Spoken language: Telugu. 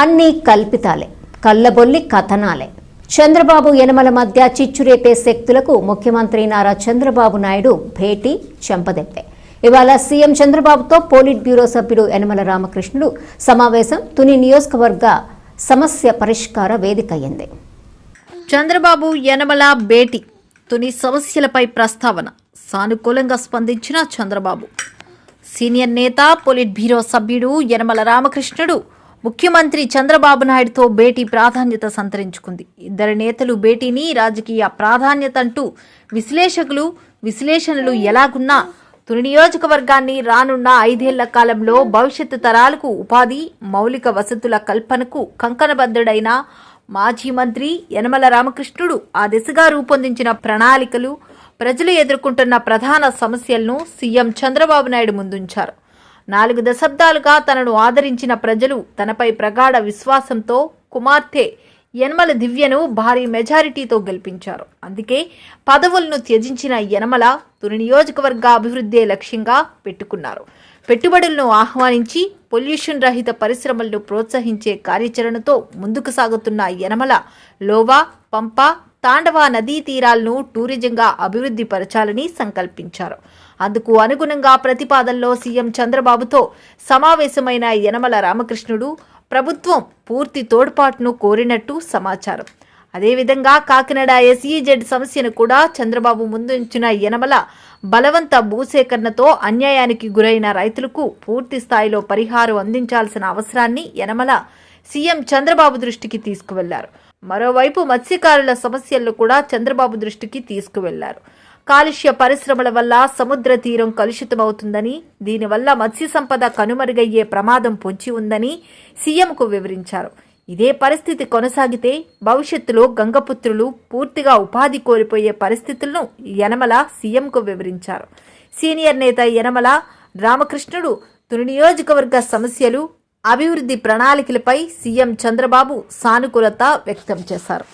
అన్నీ కల్పితాలే కళ్ళబొల్లి కథనాలే. చంద్రబాబు యనమల మధ్య చిచ్చురేపే శక్తులకు ముఖ్యమంత్రి నారా చంద్రబాబు నాయుడు భేటీ చెంపదెప్పే ఇవాళ సీఎం చంద్రబాబుతో పోలిట్ బ్యూరో సభ్యుడు యనమల రామకృష్ణుడు సమావేశం తుని నియోజకవర్గ సమస్య పరిష్కార వేదిక అయింది చంద్రబాబు యనమల భేటీ తుని సమస్యలపై ప్రస్తావన సానుకూలంగా స్పందించిన చంద్రబాబు. సీనియర్ నేత పోలిట్ బ్యూరో సభ్యుడు యనమల రామకృష్ణుడు ముఖ్యమంత్రి చంద్రబాబు నాయుడుతో భేటీ ప్రాధాన్యత సంతరించుకుంది. ఇద్దరు నేతలు భేటీని రాజకీయ ప్రాధాన్యత అంటూ విశ్లేషకులు విశ్లేషణలు ఎలాగున్నా తుని నియోజకవర్గాన్ని రానున్న ఐదేళ్ళ కాలంలో భవిష్యత్తు తరాలకు ఉపాధి మౌలిక వసతుల కల్పనకు కంకణబద్ధుడైన మాజీ మంత్రి యనమల రామకృష్ణుడు ఆ దిశగా రూపొందించిన ప్రణాళికలు ప్రజలు ఎదుర్కొంటున్న ప్రధాన సమస్యలను సీఎం చంద్రబాబు నాయుడు ముందుంచారు. నాలుగు దశాబ్దాలుగా తనను ఆదరించిన ప్రజలు తనపై ప్రగాఢ విశ్వాసంతో కుమార్తె యనమల దివ్యను భారీ మెజారిటీతో గెలిపించారు. అందుకే పదవులను త్యజించిన యనమల తుని నియోజకవర్గ అభివృద్ధే లక్ష్యంగా పెట్టుకున్నారు. పెట్టుబడులను ఆహ్వానించి పొల్యూషన్ రహిత పరిశ్రమలను ప్రోత్సహించే కార్యాచరణతో ముందుకు సాగుతున్న యనమల లోవా పంప తాండవ నదీ తీరాలను టూరిజంగా అభివృద్ధి పరచాలని సంకల్పించారు. అందుకు అనుగుణంగా ప్రతిపాదనలో సీఎం చంద్రబాబుతో సమావేశమైన యనమల రామకృష్ణుడు ప్రభుత్వం పూర్తి తోడ్పాటును కోరినట్టు సమాచారం. అదేవిధంగా కాకినాడ ఎస్ఈజెడ్ సమస్యను కూడా చంద్రబాబు ముందుంచిన యనమల బలవంత భూసేకరణతో అన్యాయానికి గురైన రైతులకు పూర్తి స్థాయిలో పరిహారం అందించాల్సిన అవసరాన్ని యనమల సీఎం చంద్రబాబు దృష్టికి తీసుకువెళ్ళారు. మరోవైపు మత్స్యకారుల సమస్యలను కూడా చంద్రబాబు దృష్టికి తీసుకువెళ్ళారు. కాలుష్య పరిశ్రమల వల్ల సముద్ర తీరం కలుషితమవుతుందని దీనివల్ల మత్స్య సంపద కనుమరుగయ్యే ప్రమాదం పొంచి ఉందని సీఎంకు వివరించారు. ఇదే పరిస్థితి కొనసాగితే భవిష్యత్తులో గంగపుత్రులు పూర్తిగా ఉపాధి కోల్పోయే పరిస్థితులను యనమల సీఎంకు వివరించారు. సీనియర్ నేత యనమల రామకృష్ణుడు తుని నియోజకవర్గ సమస్యలు అభివృద్ధి ప్రణాళికలపై సీఎం చంద్రబాబు సానుకూలత వ్యక్తం చేశారు.